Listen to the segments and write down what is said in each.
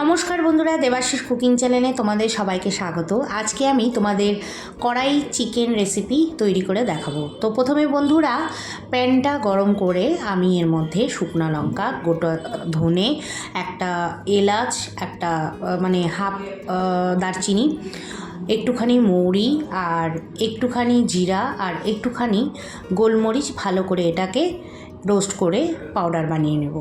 নমস্কার বন্ধুরা, দেবাশিস কুকিং চ্যানেলে তোমাদের সবাইকে স্বাগত। আজকে আমি তোমাদের কড়াই চিকেন রেসিপি তৈরি করে দেখাবো। তো প্রথমে বন্ধুরা, প্যানটা গরম করে আমি এর মধ্যে শুকনো লঙ্কা, গোটা ধনে, একটা এলাচ, একটা মানে হাফ দারচিনি, একটুখানি মৌরি আর একটুখানি জিরা আর একটুখানি গোলমরিচ ভালো করে এটাকে রোস্ট করে পাউডার বানিয়ে নেব।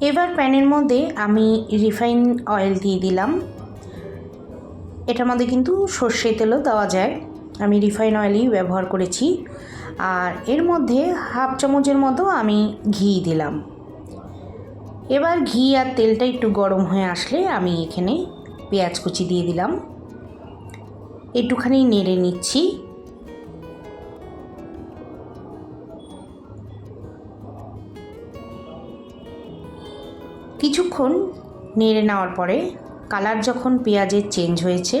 এবার প্যানের মধ্যে আমি রিফাইন অয়েল দিয়ে দিলাম। এটার মধ্যে কিন্তু সর্ষে তেলও দেওয়া যায়। আমি রিফাইন অয়েলই ব্যবহার করেছি। আর এর মধ্যে হাফ চামচের মতো আমি ঘি দিলাম। এবার ঘি আর তেলটা একটু গরম হয়ে আসলে আমি এখানে পেঁয়াজ কুচি দিয়ে দিলাম। একটুখানি নেড়ে নিচ্ছি। কিছুক্ষণ নেড়ে নেওয়ার পরে কালার যখন পেঁয়াজের চেঞ্জ হয়েছে,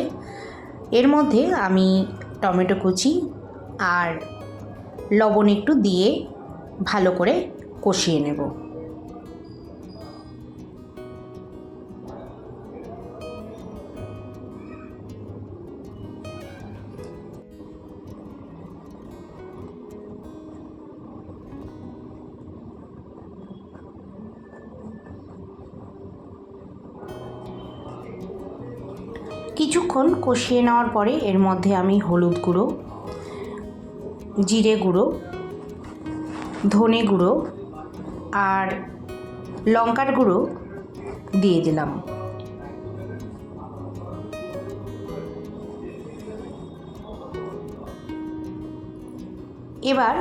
এর মধ্যে আমি টমেটো কুচি আর লবণ একটু দিয়ে ভালো করে কষিয়ে নেব। কিছুক্ষণ কষিয়ে নেওয়ার পরে এর মধ্যে আমি হলুদ গুঁড়ো, জিরে গুঁড়ো, ধনে গুঁড়ো আর লঙ্কার গুঁড়ো দিয়ে দিলাম। এবার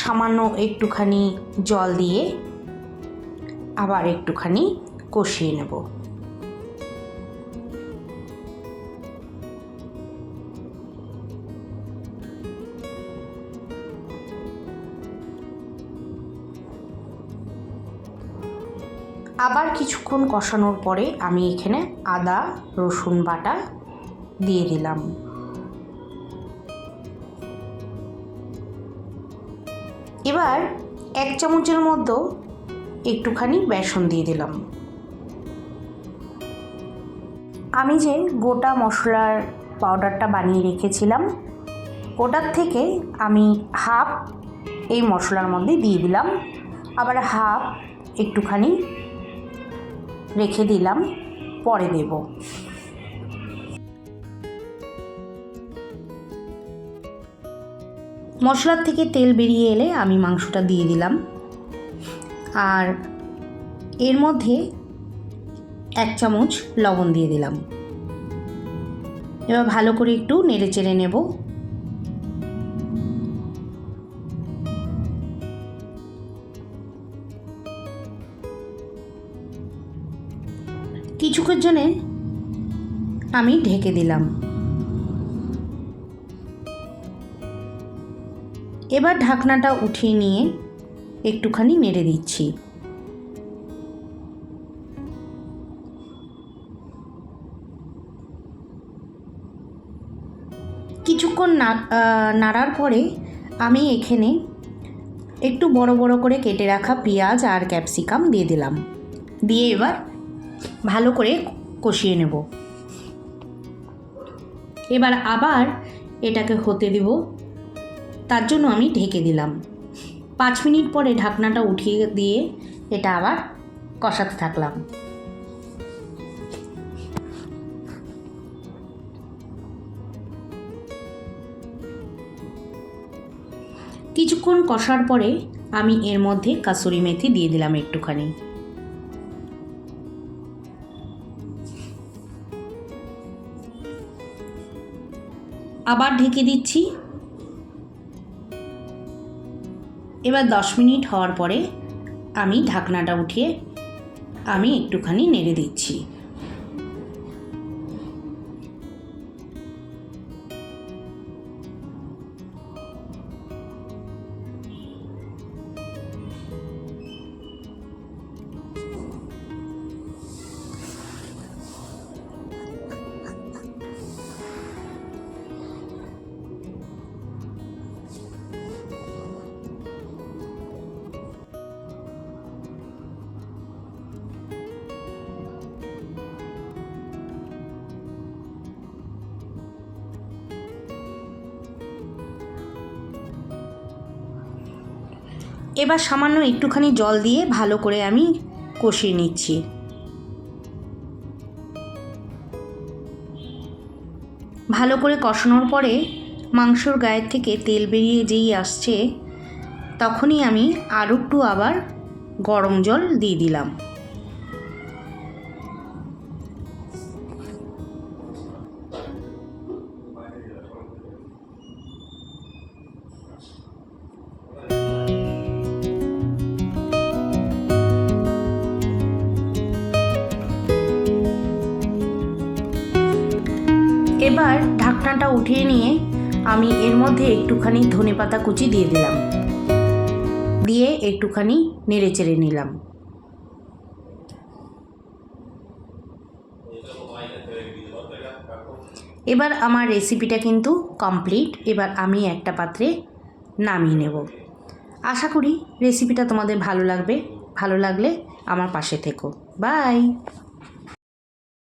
সামান্য একটুখানি জল দিয়ে আবার একটুখানি কষিয়ে নেব। আবার কিছুক্ষণ কষানোর পরে আমি এখানে আদা, রসুন বাটা দিয়ে দিলাম। এবার এক চামচের মধ্যে একটুখানি বেসন দিয়ে দিলাম। আমি যে গোটা মশলার পাউডারটা বানিয়ে রেখেছিলাম, ওটার থেকে আমি হাফ এই মশলার মধ্যে দিয়ে দিলাম। আবার হাফ একটুখানি রেখে দিলাম, পরে দেব। মশলার থেকে তেল বেরিয়ে এলে আমি মাংসটা দিয়ে দিলাম। আর এর মধ্যে এক চামচ লবণ দিয়ে দিলাম। এবার ভালো করে একটু নেড়ে চেড়ে নেব। কিছুক্ষণ জন্যে আমি ঢেকে দিলাম। এবার ঢাকনাটা উঠিয়ে নিয়ে একটুখানি নেড়ে দিচ্ছি। কিছুক্ষণ নাড়ার পরে আমি এখানে একটু বড় বড় করে কেটে রাখা পেঁয়াজ আর ক্যাপসিকাম দিয়ে দিলাম। দিয়ে এবার ভালো করে কষিয়ে নেব। এবার আবার এটাকে হতে দেব। তার জন্য আমি ঢেকে দিলাম। পাঁচ মিনিট পরে ঢাকনাটা উঠিয়ে দিয়ে এটা আবার কষাতে থাকলাম। কিছুক্ষণ কষার পরে আমি এর মধ্যে কাসুরি মেথি দিয়ে দিলাম একটুখানি। আবার ঢেকে দিচ্ছি। এবার দশ মিনিট হওয়ার পরে আমি ঢাকনাটা উঠিয়ে আমি একটুখানি নেড়ে দিচ্ছি। এবার সামান্য একটুখানি জল দিয়ে ভালো করে আমি কষিয়ে নিচ্ছি। ভালো করে কষানোর পরে মাংসর গায়ের থেকে তেল বেরিয়ে যেই আসছে, তখনই আমি আরও একটু আবার গরম জল দিয়ে দিলাম। এবার ঢাকনাটা উঠিয়ে নিয়ে আমি এর মধ্যে একটুখানি ধনেপাতা কুচি দিয়ে দিলাম। দিয়ে একটুখানি নেড়ে চেড়ে নিলাম। এবার আমার রেসিপিটা কিন্তু কমপ্লিট এবার আমি একটা পাত্রে নামিয়ে নেব। আশা করি রেসিপিটা তোমাদের ভালো লাগবে। ভালো লাগলে আমার পাশে থেকো। বাই